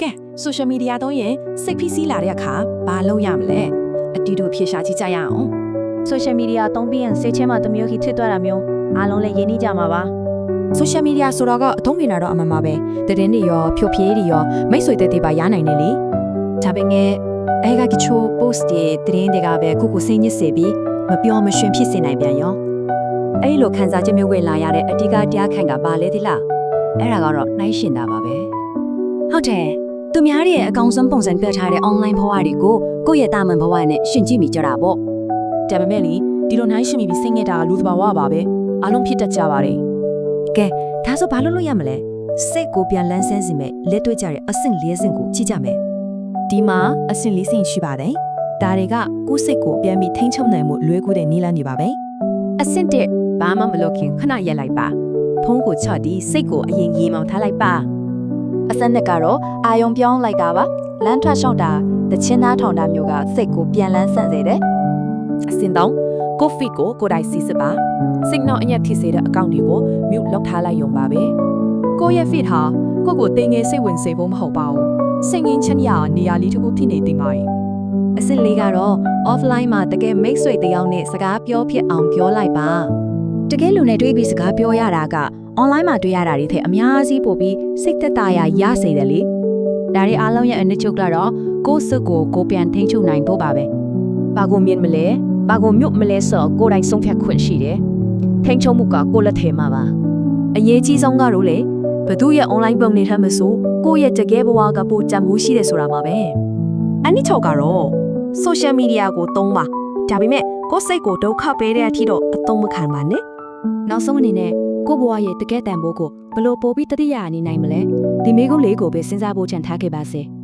ကဲ social media တော့ရင်စိတ်ဖိစီးလာတဲ့အခါဘာလုပ်ရမလဲအတီတို့ဖြေရှာကြည့်ကြရအောင် social media သုံးပြီးရင်စိတ်ချင်းမှတစ်မျိုးကြီးဖြစ်သွားတာမျိုးအားလုံးလည်းရင်းနှီးကြမှာပါ social media ဆိုတော့ကအသုံးဝင်တာတော့အမှန်ပါပဲတည်င်းတွေရောဖြိုဖြေးတွေရောမိတ်ဆွေတဲ့တွေပါရနိုင်တယ်လေဒါပေမဲ့အဲကကချို post တွေသတင်းတွေကပဲကိုကိုစိတ်ညစ်စေပြီးမပြောမရှင်ဖြစ်စေနိုင်ပြန်ရောအဲ့လိုခံစားချက်မျိုးဝင်လာရတဲ့အဓိကတရားခံကဘာလဲသလားအဲ့ဒါကတော့နှိုင်းရှင်တာပါပဲ ဟုတ်တယ်သူများရဲ့အကောင်ဆုံးပုံစံပြထားတဲ့ online ဘဝတွေကိုကိုယ့်ရဲ့တာမန်ဘဝနဲ့ရှင်ကြည့်မိကြတာပေါ့ဒါပေမဲ့လေဒီလိုနှိုင်းရှင်ပြီးစိတ်ညစ်တာကလူသဘာဝပါပဲအားလုံးဖြစ်တတ်ကြပါတယ်ကဲဒါဆိုဘာလို့လို့ရမလဲစိတ်ကိုပြန်လန်းဆန်းစီမဲ့လက်တွေ့ကြတဲ့အဆင့်၄ဆင့်ကိုကြည့်ကြမယ်ဒီမှာအဆင့်လေးဆင့်ရှိပါတယ်ဒါတွေကကိုယ်စိတ်ကိုပြန်ပြီးထိန်းချုပ်နိုင်မှုလွယ်ကူတဲ့နည်းလမ်းတွေပါပဲအဆင့်တစ်ဘာမှမလုပ်ခင်ခဏရက်လိုက်ပါဖုန်းကိုချဒီစိတ်ကိုအရင်ရေမောင်ထားလိုက်ပါ အစနစ်ကတော့အာယုံပြောင်းလိုက်တာပါလမ်းထွက်လျှောက်တာတချင်းသားထောင်တာမျိုးကစိတ်ကိုပြန်လန်းဆန့်စေတယ်အဆင့်သုံးကို feed ကိုကိုယ်တိုင်စီစစ်ပါ signal အညက်ဖြစ်စေတဲ့အကောင့်တွေကို mute လုပ်ထားလိုက်ရုံပါပဲကိုယ့်ရဲ့ feed ဟာကိုယ့်ကိုတင်ငယ်စိတ်ဝင်စေဖို့မဟုတ်ပါဘူးစိတ်ငင်းချမ်းရနေရာလေးတစ်ခုဖြစ်နေတင်ပါရဲ့အဆင့်၄ကတော့ offline မှာတကယ်မိတ်ဆွေတယောက်နဲ့စကားပြောဖြစ်အောင်ပြောလိုက်ပါ တကယ်လူနဲ့တွေ့ပြီးစကားပြောရတာက online မှာတွေ့ရတာတွေထက်အများကြီးပိုပြီးစိတ်သက်သာရာရစေတယ်လေဒါတွေအားလုံးရဲ့အနစ်ချုပ်ကတော့ကိုယ့် sức ကိုကိုယ်ပြန်ထိန်းချုပ်နိုင်ဖို့ပါပဲဘာကိုမြင်မလဲဘာကိုမြုပ်မလဲဆိုကိုယ်တိုင်ဆုံးဖြတ်ခွင့်ရှိတယ်ထိန်ချုံမှုကကိုယ့်လက်ထဲမှာပါအရေးကြီးဆုံးကတော့လေဘသူရဲ့ online ပုံနေထမ်းမဆိုကိုယ့်ရဲ့တကယ်ဘဝကပိုကြံမှုရှိတယ်ဆိုတာပါပဲအနိချုပ်ကတော့ social media ကိုသုံးပါဒါပေမဲ့ကိုယ်စိတ်ကိုဒုက္ခပေးတဲ့အထိတော့အသုံးမခံပါနဲ့ နောက်ဆုံးအနေနဲ့ကိုယ့်ဘဝရဲ့တကယ်တန်ဖိုးကိုဘယ်လို့ပို့ပြီးတတိယအနေနိုင်မလဲဒီမိကုန်းလေးကိုပဲစဉ်းစားဖို့ချန်ထားခဲ့ပါစေ။